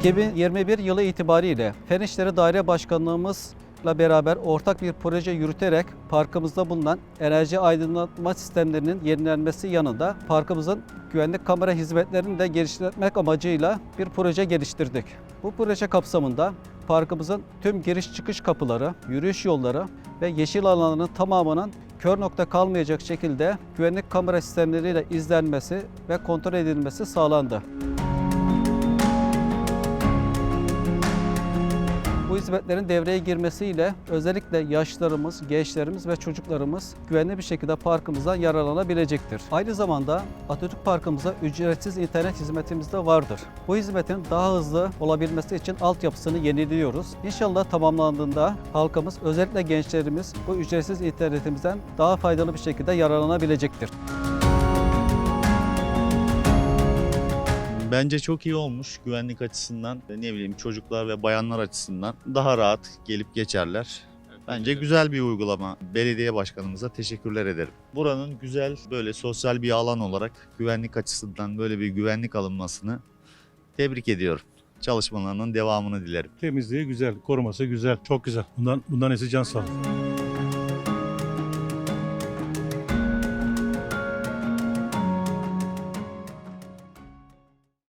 2021 yılı itibariyle Fen İşleri Daire Başkanlığımızla beraber ortak bir proje yürüterek parkımızda bulunan enerji aydınlatma sistemlerinin yenilenmesi yanında parkımızın güvenlik kamera hizmetlerini de geliştirmek amacıyla bir proje geliştirdik. Bu proje kapsamında parkımızın tüm giriş çıkış kapıları, yürüyüş yolları ve yeşil alanının tamamının kör nokta kalmayacak şekilde güvenlik kamera sistemleriyle izlenmesi ve kontrol edilmesi sağlandı. Hizmetlerin devreye girmesiyle özellikle yaşlarımız, gençlerimiz ve çocuklarımız güvenli bir şekilde parkımızdan yararlanabilecektir. Aynı zamanda Atatürk Parkımıza ücretsiz internet hizmetimiz de vardır. Bu hizmetin daha hızlı olabilmesi için altyapısını yeniliyoruz. İnşallah tamamlandığında halkımız, özellikle gençlerimiz bu ücretsiz internetimizden daha faydalı bir şekilde yararlanabilecektir. Bence çok iyi olmuş güvenlik açısından, ne bileyim çocuklar ve bayanlar açısından daha rahat gelip geçerler. Bence güzel bir uygulama. Belediye başkanımıza teşekkürler ederim. Buranın güzel böyle sosyal bir alan olarak güvenlik açısından böyle bir güvenlik alınmasını tebrik ediyorum. Çalışmalarının devamını dilerim. Temizliği güzel, koruması güzel, çok güzel. Bundan bundan iyisi can sağlığı.